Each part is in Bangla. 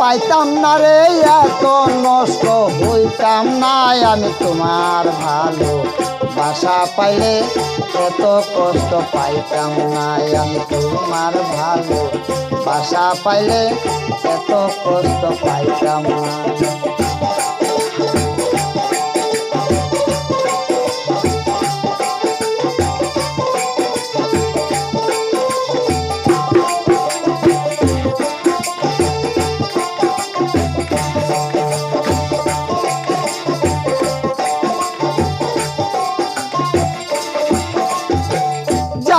পাইতাম না রে, এত নষ্ট হইতাম না। আমি তোমার ভালো বাসা পাইলে এত কষ্ট পাইতাম না। আমি তোমার ভালো বাসা পাইলে এত কষ্ট পাইতাম না।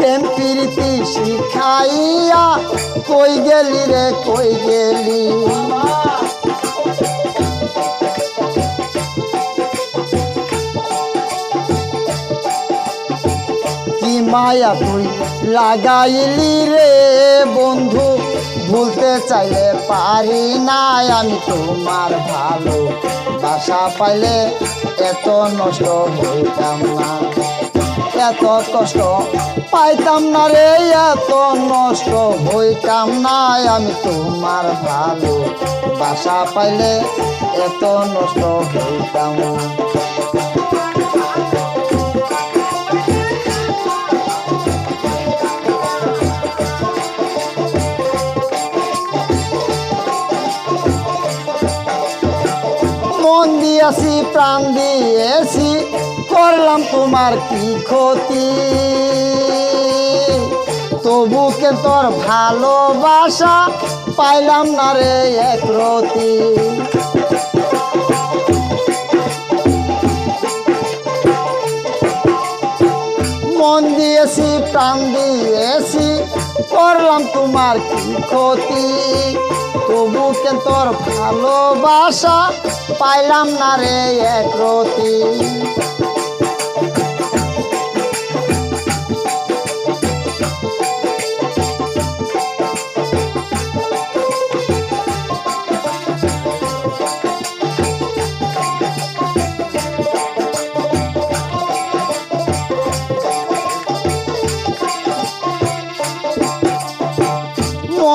প্রেম প্রীতি শিখাইয়া কই গেলি রে, কই গেলি? কি মায়া তুই লাগাইলি রে বন্ধু, ভুলতে চাইলে পারি না আমি তোমার ভালো। বাসা পাইলে এত নষ্ট হইতাম না। এত কষ্ট পাইতাম না রে, এত নষ্ট হইতাম না। আমি তোমার ভালো বাসা পাইলে এত নষ্ট হইতাম মন দিয়েছি, প্রাণ দিয়েছি করলাম তোমার কি ক্ষতি? তবুকে তোর ভালোবাসা পাইলাম না রে এক রতি? মন দিয়েছি, প্রাণ দিয়েছি, করলাম তোমার কি ক্ষতি? তবু কেন তোর ভালোবাসা পাইলাম না রে এক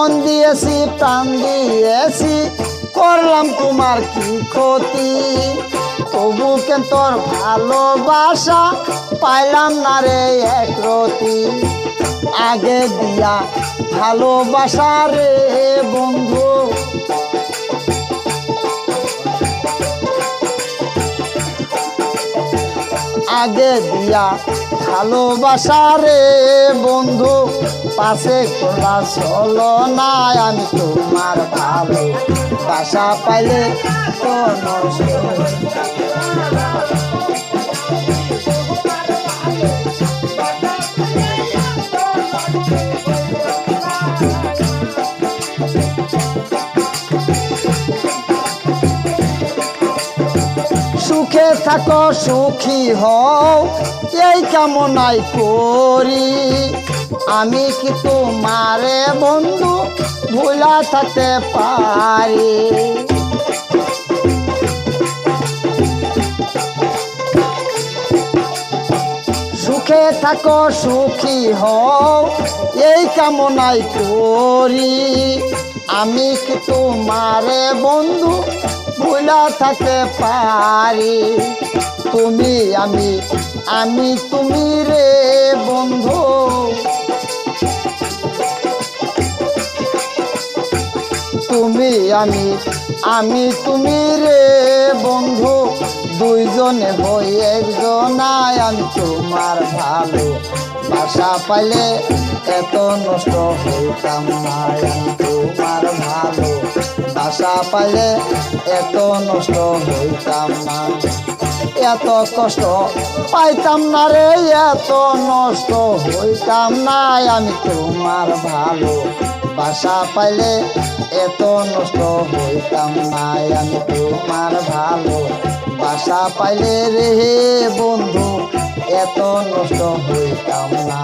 মন দিয়েছি, প্রাণ দিয়েছি, করলাম তোমার কি ক্ষতি? তবু কেন তোর ভালোবাসা পাইলাম না রে এক রতি? আগে দিয়া ভালোবাসা রে বন্ধু। আগে দিয়া ভালোবাসা রে বন্ধু। পাশে খোলা চলো না আমি তোমার ভালো বাসা পাইলে সুখে থাকো, সুখী হও, এই কামনাই করি। আমি কি তোমারে বন্ধু ভুলা থাকতে পারি? সুখে থাকো, সুখী হও, এই কামনাই করি। আমি কি তোমারে বন্ধু ভুলা থাকতে পারি? তুমি আমি আমি তুমি রে বন্ধু। তুমি আমি আমি তুমি রে বন্ধু। দুইজনে হই একজনায় আমি তোমার ভালো। বাসা পাইলে এত নষ্ট হইতাম না তোমার ভালো। বাসা পাইলে এত নষ্ট হইতাম না, এত কষ্ট পাইতাম না রে, এত নষ্ট হইতাম না আমি তোমার ভালো। বাসা পাইলে এত নষ্ট হইতাম নাই আমি তোমার ভালো বাসা পাইলে রে বন্ধু, এত নষ্ট হইতাম না।